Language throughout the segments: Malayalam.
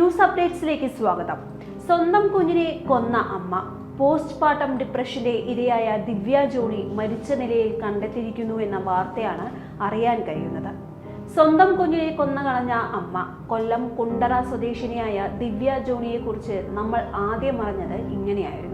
അപ്ഡേറ്റ്സിലേക്ക് സ്വാഗതം. സ്വന്തം കുഞ്ഞിനെ കൊന്ന അമ്മ. പോസ്റ്റ്മോർട്ടം ഡിപ്രഷന്റെ ഇരയായ ദിവ്യ ജോണി മരിച്ച നിലയിൽ കണ്ടെത്തിയിരിക്കുന്നു എന്ന വാർത്തയാണ് അറിയാൻ കഴിയുന്നത്. സ്വന്തം കുഞ്ഞിനെ കൊന്ന കളഞ്ഞ അമ്മ. കൊല്ലം കുണ്ടറ സ്വദേശിനിയായ ദിവ്യ ജോണിയെ കുറിച്ച് നമ്മൾ ആദ്യം അറിഞ്ഞത് ഇങ്ങനെയായിരുന്നു.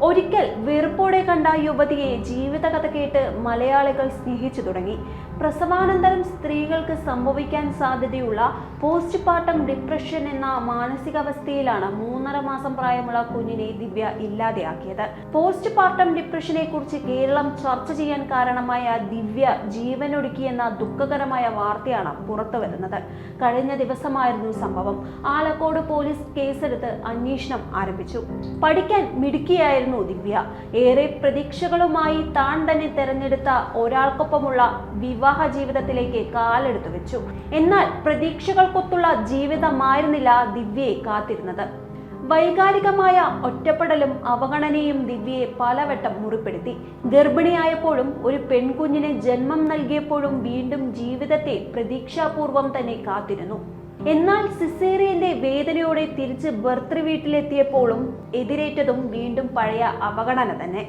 ഒരിക്കൽ വെറുപ്പോടെ കണ്ട യുവതിയെ ജീവിതകഥ കേട്ട് മലയാളികൾ സ്നേഹിച്ചു തുടങ്ങി. പ്രസവാനന്തരം സ്ത്രീകൾക്ക് സംഭവിക്കാൻ സാധ്യതയുള്ള പോസ്റ്റ് പാർട്ടം ഡിപ്രഷൻ എന്ന മാനസികാവസ്ഥയിലാണ് മൂന്നര മാസം പ്രായമുള്ള കുഞ്ഞിനെ ദിവ്യ ഇല്ലാതെയാക്കിയത്. പോസ്റ്റ് പാർട്ടം ഡിപ്രഷനെ കുറിച്ച് കേരളം ചർച്ച ചെയ്യാൻ കാരണമായ ദിവ്യ ജീവനൊടുക്കിയെന്ന ദുഃഖകരമായ വാർത്തയാണ് പുറത്തു വരുന്നത്. കഴിഞ്ഞ ദിവസമായിരുന്നു സംഭവം. ആലക്കോട് പോലീസ് കേസെടുത്ത് അന്വേഷണം ആരംഭിച്ചു. പഠിക്കാൻ മിടുക്കിയായിരുന്നു ദിവ്യ. ഏറെ പ്രതീക്ഷകളുമായി താൻ തന്നെ തെരഞ്ഞെടുത്ത ഒരാൾക്കൊപ്പമുള്ള വിവാഹ ജീവിതത്തിലേക്ക് കാലെടുത്തു വെച്ചു. എന്നാൽ പ്രതീക്ഷകൾക്കൊത്തുള്ള ജീവിതമായിരുന്നില്ല ദിവ്യയെ കാത്തിരുന്നത്. വൈകാരികമായ ഒറ്റപ്പെടലും അവഗണനയും ദിവ്യയെ പലവട്ടം മുറിപ്പെടുത്തി. ഗർഭിണിയായപ്പോഴും ഒരു പെൺകുഞ്ഞിന് ജന്മം നൽകിയപ്പോഴും വീണ്ടും ജീവിതത്തെ പ്രതീക്ഷാപൂർവം തന്നെ കാത്തിരുന്നു. എന്നാൽ സിസേറിയന്റെ വേദനയോടെ തിരിച്ച് ഭർത്തൃ വീട്ടിലെത്തിയപ്പോഴും എതിരേറ്റതും വീണ്ടും പഴയ അവഗണന തന്നെ.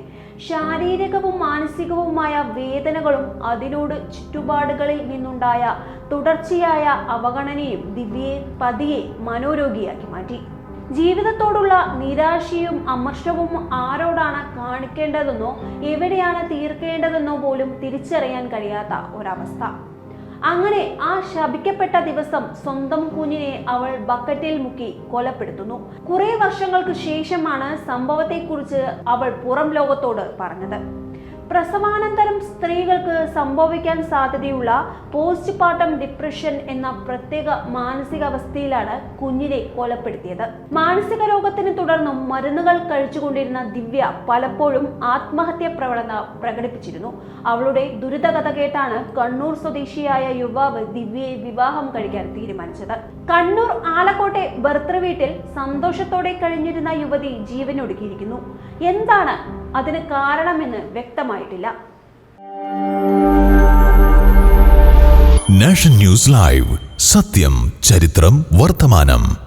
ശാരീരികവും മാനസികവുമായ വേദനകളും അതിനോട് ചുറ്റുപാടുകളിൽ നിന്നുണ്ടായ തുടർച്ചയായ അവഗണനയും ദിവ്യയെ പതിയെ മനോരോഗിയാക്കി മാറ്റി. ജീവിതത്തോടുള്ള നിരാശയും അമർഷവും ആരോടാണ് കാണിക്കേണ്ടതെന്നോ എവിടെയാണ് തീർക്കേണ്ടതെന്നോ പോലും തിരിച്ചറിയാൻ കഴിയാത്ത ഒരവസ്ഥ. അങ്ങനെ ആ ശപിക്കപ്പെട്ട ദിവസം സ്വന്തം കുഞ്ഞിനെ അവൾ ബക്കറ്റിൽ മുക്കി കൊലപ്പെടുത്തുന്നു. കുറെ വർഷങ്ങൾക്ക് ശേഷമാണ് സംഭവത്തെക്കുറിച്ച് അവൾ പുറം ലോകത്തോട് പറഞ്ഞത്. പ്രസവാനന്തരം സ്ത്രീകൾക്ക് സംഭവിക്കാൻ സാധ്യതയുള്ള പോസ്റ്റ് പാർട്ടം ഡിപ്രഷൻ എന്ന പ്രത്യേക മാനസികാവസ്ഥയിലാണ് കുഞ്ഞിനെ കൊലപ്പെടുത്തിയത്. മാനസിക രോഗത്തിന് തുടർന്നും മരുന്നുകൾ കഴിച്ചുകൊണ്ടിരുന്ന ദിവ്യ പലപ്പോഴും ആത്മഹത്യ പ്രവണത പ്രകടിപ്പിച്ചിരുന്നു. അവളുടെ ദുരിതകഥ കേട്ടാണ് കണ്ണൂർ സ്വദേശിയായ യുവാവ് ദിവ്യയെ വിവാഹം കഴിക്കാൻ തീരുമാനിച്ചത്. കണ്ണൂർ ആലക്കോട്ടെ ഭർത്തൃവീട്ടിൽ സന്തോഷത്തോടെ കഴിഞ്ഞിരുന്ന യുവതി ജീവനൊടുക്കിയിരിക്കുന്നു. എന്താണ് അതിന് കാരണമെന്ന് വ്യക്തമായിട്ടില്ല. Nation news live. സത്യം ചരിത്രം വർത്തമാനം.